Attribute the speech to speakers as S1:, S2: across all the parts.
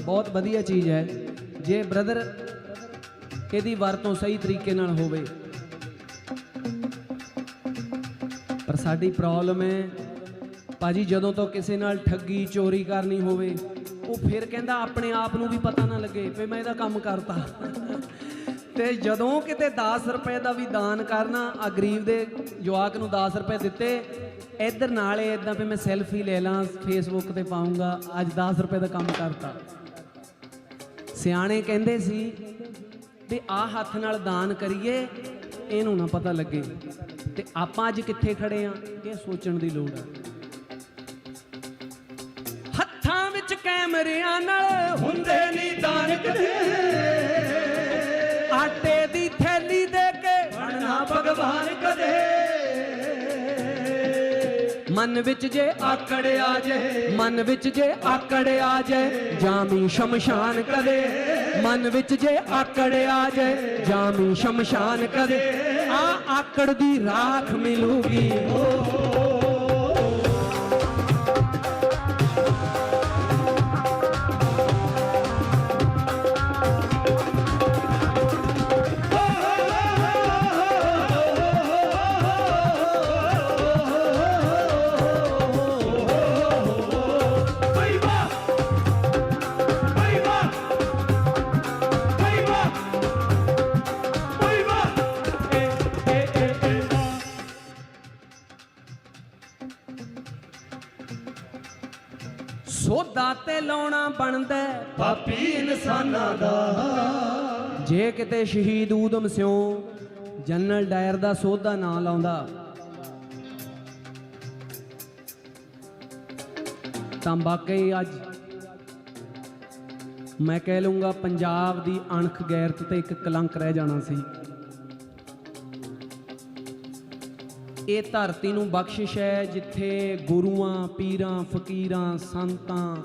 S1: ਬਹੁਤ ਵਧੀਆ ਚੀਜ਼ ਹੈ। ਜੇ ਬ੍ਰਦਰ ਇਹਦੀ ਵਰਤੋਂ ਸਹੀ ਤਰੀਕੇ ਨਾਲ ਹੋਵੇ। ਪਰ ਸਾਡੀ ਪ੍ਰੋਬਲਮ ਹੈ, ਭਾਜੀ ਜਦੋਂ ਤੋਂ ਕਿਸੇ ਨਾਲ ਠੱਗੀ, ਚੋਰੀ ਕਰਨੀ ਹੋਵੇ, ਉਹ ਫਿਰ ਕਹਿੰਦਾ ਆਪਣੇ ਆਪ ਨੂੰ ਵੀ ਪਤਾ ਨਾ ਲੱਗੇ ਵੀ ਮੈਂ ਇਹਦਾ ਕੰਮ ਕਰਤਾ। ਤੇ ਜਦੋਂ ਕਿਤੇ 10 ਰੁਪਏ ਦਾ ਵੀ ਦਾਨ ਕਰਨਾ ਆ ਗਰੀਬ ਦੇ ਜਵਾਕ ਨੂੰ 10 ਰੁਪਏ ਦਿੱਤੇ, ਇੱਧਰ ਨਾਲੇ ਇਦਾਂ ਵੀ ਮੈਂ ਸੈਲਫੀ ਲੈ ਲਾਂ ਫੇਸਬੁੱਕ ਤੇ ਪਾਉਂਗਾ, ਅੱਜ 10 ਰੁਪਏ ਦਾ ਕੰਮ ਕਰਤਾ। ਸਿਆਣੇ ਕਹਿੰਦੇ ਸੀ ਵੀ ਆ ਹੱਥ ਨਾਲ ਦਾਨ ਕਰੀਏ, ਇਹਨੂੰ ਨਾ ਪਤਾ ਲੱਗੇ। ਤੇ ਆਪਾਂ ਅੱਜ ਕਿੱਥੇ ਖੜੇ ਆ ਇਹ ਸੋਚਣ ਦੀ ਲੋੜ ਆ। ਹੱਥਾਂ ਵਿੱਚ ਕੈਮਰਿਆਂ ਨਾਲ ਹੁੰਦੇ ਨਹੀਂ ਦਾਨ ਕਦੇ। ਬਣਨਾ ਕਦੇ? ਮਨ ਵਿੱਚ ਜੇ ਆਕੜ ਆ ਜਾਏ ਮਨ ਵਿੱਚ ਜੇ ਆਕੜ ਆ ਜਾਏ ਜਾਮੀ ਸ਼ਮਸ਼ਾਨ ਕਦੇ? ਮਨ ਵਿੱਚ ਜੇ ਆਕੜ ਆ ਜਾਏ ਜਾਮੀ ਸ਼ਮਸ਼ਾਨ ਕਦੇ? ਆ ਆਕੜ ਦੀ ਰਾਖ ਮਿਲੂਗੀ
S2: ਬਈ
S1: ਸੋਦਾ ਤੇ ਲਾਉਣਾ ਬਣਦਾ
S2: ਪਾਪੀ ਇਨਸਾਨਾਂ ਦਾ।
S1: ਜੇ ਕਿਤੇ ਸ਼ਹੀਦ ਊਦਮ ਸਿਉ ਜਨਰਲ ਡਾਇਰ ਦਾ ਸੋਧਾ ਨਾਂ ਲਾਉਂਦਾ ਤਾਂ ਵਾਕਈ ਅੱਜ ਮੈਂ ਕਹਿ ਲੂੰਗਾ ਪੰਜਾਬ ਦੀ ਅਣਖ ਗੈਰਤ ਤੇ ਇੱਕ ਕਲੰਕ ਰਹਿ ਜਾਣਾ ਸੀ। ਇਹ ਧਰਤੀ ਨੂੰ ਬਖਸ਼ਿਸ਼ ਹੈ ਜਿੱਥੇ ਗੁਰੂਆਂ, ਪੀਰਾਂ, ਫਕੀਰਾਂ, ਸੰਤਾਂ,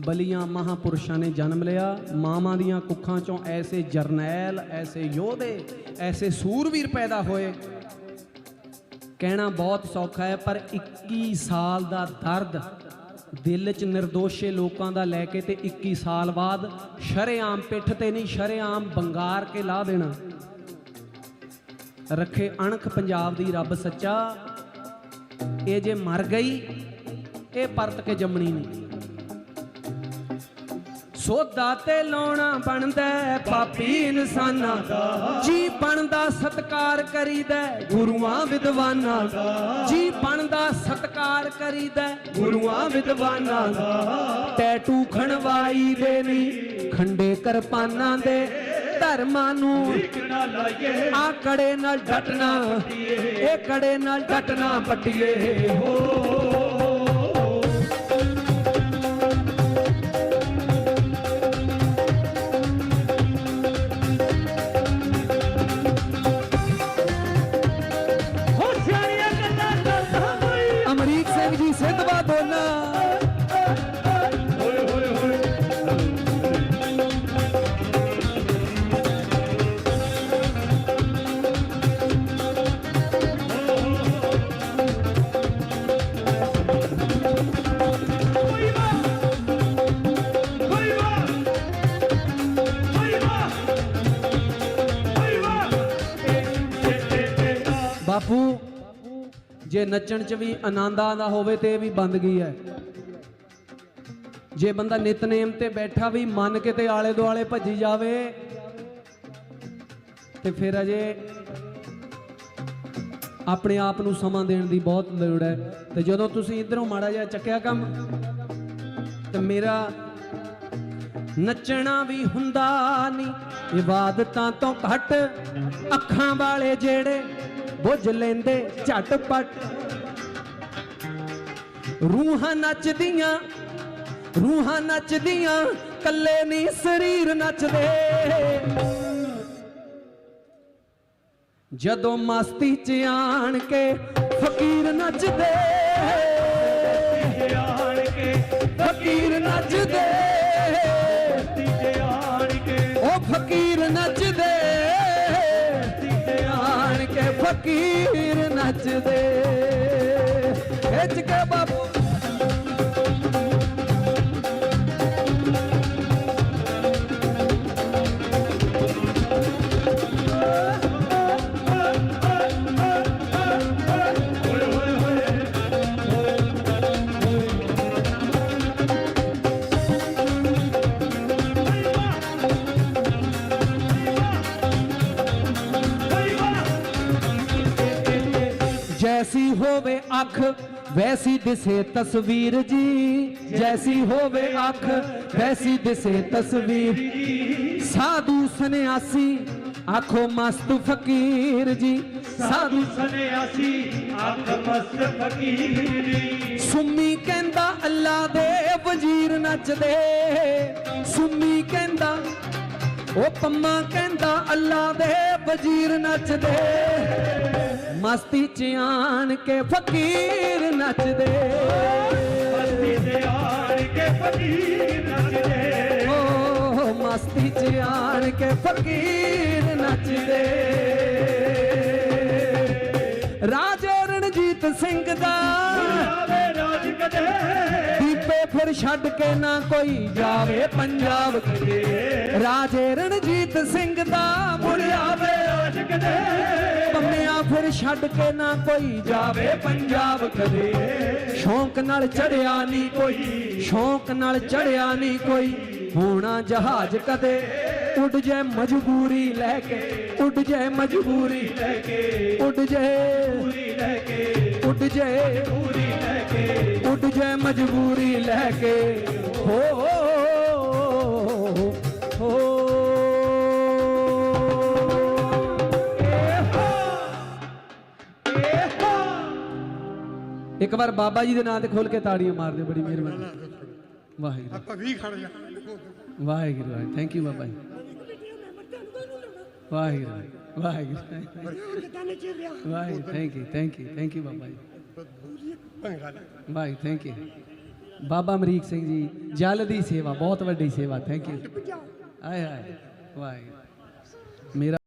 S1: ਬਲੀਆਂ, ਮਹਾਪੁਰਸ਼ਾਂ ਨੇ ਜਨਮ ਲਿਆ। ਮਾਵਾਂ ਦੀਆਂ ਕੁੱਖਾਂ ਚੋਂ ਐਸੇ ਜਰਨੈਲ, ਐਸੇ ਯੋਧੇ, ਐਸੇ ਸੂਰਵੀਰ ਪੈਦਾ ਹੋਏ। ਕਹਿਣਾ ਬਹੁਤ ਸੌਖਾ ਹੈ, ਪਰ 21 ਸਾਲ ਦਾ ਦਰਦ ਦਿਲ 'ਚ ਨਿਰਦੋਸ਼ੇ ਲੋਕਾਂ ਦਾ ਲੈ ਕੇ ਤੇ 21 ਸਾਲ ਬਾਅਦ ਸ਼ਰੇਆਮ ਪਿੱਠ ਤੇ ਨਹੀਂ, ਸ਼ਰੇਆਮ ਬੰਗਾਰ ਕੇ ਲਾ ਦੇਣਾ। ਰੱਖੇ ਅਣਖ ਪੰਜਾਬ ਦੀ ਰੱਬ ਸੱਚਾ। ਇਹ ਜੇ ਮਰ ਗਈ, ਇਹ ਪਰਤ ਕੇ ਜੰਮਣੀ ਨਹੀਂ। ਸੋਦਾ ਤੇ ਲਾਉਣਾ ਬਣਦਾ ਹੈ ਪਾਪੀ ਇਨਸਾਨਾਂ ਦਾ। ਜੀ ਬਣਦਾ ਸਤਕਾਰ ਕਰੀਦਾ ਗੁਰੂਆਂ ਵਿਦਵਾਨਾਂ ਦਾ। ਜੀ ਬਣਦਾ ਸਤਕਾਰ ਕਰੀਦਾ ਹੈ ਗੁਰੂਆਂ ਵਿਦਵਾਨਾਂ ਦਾ। ਟੈਟੂ ਖਣਵਾਈ ਦੇ ਨਹੀਂ ਖੰਡੇ ਕਿਰਪਾਨਾਂ ਦੇ। ਧਰਮਾਂ ਨੂੰ
S2: ਕਿਹੜਾ ਲਾਈਏ
S1: ਆ ਕੜੇ ਨਾਲ ਡਟਣਾ ਇਹ ਕੜੇ ਨਾਲ ਡਟਣਾ ਪੱਟੀਏ। ਹੋ ਜੇ ਨੱਚਣ 'ਚ ਵੀ ਆਨੰਦ ਆਉਂਦਾ ਹੋਵੇ ਤੇ ਇਹ ਵੀ ਬੰਦਗੀ ਹੈ। ਜੇ ਬੰਦਾ ਨਿਤਨੇਮ ਤੇ ਬੈਠਾ ਵੀ ਮੰਨ ਕੇ ਤੇ ਆਲੇ ਦੁਆਲੇ ਭੱਜੀ ਜਾਵੇ, ਤੇ ਫਿਰ ਅਜੇ ਆਪਣੇ ਆਪ ਨੂੰ ਸਮਾਂ ਦੇਣ ਦੀ ਬਹੁਤ ਲੋੜ ਹੈ। ਤੇ ਜਦੋਂ ਤੁਸੀਂ ਇਧਰੋਂ ਮਾੜਾ ਜਿਹਾ ਚੱਕਿਆ ਕੰਮ, ਤੇ ਮੇਰਾ ਨੱਚਣਾ ਵੀ ਹੁੰਦਾ ਨਹੀਂ ਇਬਾਦਤਾਂ ਤੋਂ ਘੱਟ ਅੱਖਾਂ ਵਾਲੇ ਜਿਹੜੇ ਬੁੱਝ ਲੈਂਦੇ ਝਟਪਟ। ਰੂਹਾਂ ਨੱਚਦੀਆਂ ਰੂਹਾਂ ਨੱਚਦੀਆਂ, ਕੱਲੇ ਨਹੀਂ ਸਰੀਰ ਨੱਚਦੇ। ਜਦੋਂ ਮਸਤੀ ਚ ਆਣ ਕੇ ਫਕੀਰ ਨੱਚਦੇ।
S2: ਆਣ ਕੇ
S1: ਫਕੀਰ ਨੱਚਦੇ। ਉਹ ਫਕੀਰ ਨੱਚ ਫਕੀਰ ਨੱਚਦੇ ਖਿੱਚ ਕੇ ਅੱਖ ਵੈਸੀ ਦਿਸੇ ਤਸਵੀਰ ਜੀ। ਜੈਸੀ ਹੋਵੇ ਅੱਖ ਵੈਸੀ ਦਿਸੇ ਤਸਵੀਰ ਸਾਧੂ ਸੰਨਿਆਸੀ ਆਖੋ ਮਸਤ ਫਕੀਰ ਜੀ। ਸਾਧੂ
S2: ਸੰਨਿਆਸੀ ਅੱਖ ਮਸਤ ਫਕੀਰੀ
S1: ਸੁੰਮੀ ਕਹਿੰਦਾ ਅੱਲਾ ਦੇ ਵਜ਼ੀਰ ਨੱਚਦੇ। ਸੁੰਮੀ ਕਹਿੰਦਾ ਉਹ ਪੰਮਾ ਕਹਿੰਦਾ ਅੱਲਾ ਦੇ ਵਜ਼ੀਰ ਨੱਚਦੇ। ਮਸਤੀ ਚ ਆਣ ਕੇ ਫਕੀਰ ਨੱਚਦੇ।
S2: ਬਸਤੀ ਤੇ ਆਣ ਕੇ ਫਕੀਰ ਨੱਚਦੇ।
S1: ਓ ਮਸਤੀ ਚ ਆਣ ਕੇ ਫਕੀਰ ਨੱਚਦੇ। ਰਾਜੇ ਰਣਜੀਤ ਸਿੰਘ ਦਾ
S2: ਰਾਜ ਕਦੇ
S1: ਫਿਰ ਛੱਡ ਕੇ ਨਾ ਕੋਈ ਜਾਵੇ ਪੰਜਾਬ ਕਦੇ ਰਾਜੇ ਰਣਜੀਤ ਸਿੰਘ ਦਾ ਮੁੜਿਆ
S2: ਆਵੇ ਰਾਜ ਕਦੇ
S1: ਪੰਮਿਆ ਫਿਰ ਛੱਡ ਕੇ ਨਾ ਕੋਈ ਜਾਵੇ ਪੰਜਾਬ ਕਦੇ ਸ਼ੌਂਕ ਨਾਲ ਚੜਿਆ ਨਹੀਂ ਕੋਈ ਸ਼ੌਂਕ ਨਾਲ ਚੜਿਆ ਨਹੀਂ ਕੋਈ। ਹੋਣਾ ਜਹਾਜ਼ ਕਦੇ ਉੱਡ ਜਾਏ ਮਜਬੂਰੀ ਲੈ ਕੇ। ਉੱਡ ਜਾਏ ਮਜਬੂਰੀ
S2: ਲੈ ਕੇ।
S1: ਉੱਡ ਜਾਏ
S2: ਪੂਰੀ ਲੈ ਕੇ।
S1: ਉੱਡ ਜਾਏ
S2: ਪੂਰੀ
S1: ਜਾਏ ਮਜਬੂਰੀ ਲੈ ਕੇ ਹੋ ਹੋ ਇੱਕ ਵਾਰ ਬਾਬਾ ਜੀ ਦੇ ਨਾਂ ਤੇ ਖੋਲ ਕੇ ਤਾੜੀਆਂ ਮਾਰ ਦਿਓ ਬੜੀ ਮਿਹਰਬਾਨੀ ਵਾਹਿਗੁਰੂ
S3: ਆਪਾਂ ਵੀ ਖੜ ਜਾ
S1: Waheguru Waheguru thank you Baba ji Waheguru Waheguru Waheguru thank you thank you thank you Baba ji
S3: Bhanga ਲੈ
S1: ਵਾਹਿ ਥੈਂਕ ਯੂ ਬਾਬਾ ਅਮਰੀਕ ਸਿੰਘ ਜੀ ਜਲ ਦੀ ਸੇਵਾ ਬਹੁਤ ਵੱਡੀ ਸੇਵਾ ਥੈਂਕ ਯੂ ਆਏ ਹਾਏ ਵਾਹਿਗੁਰੂ। ਮੇਰਾ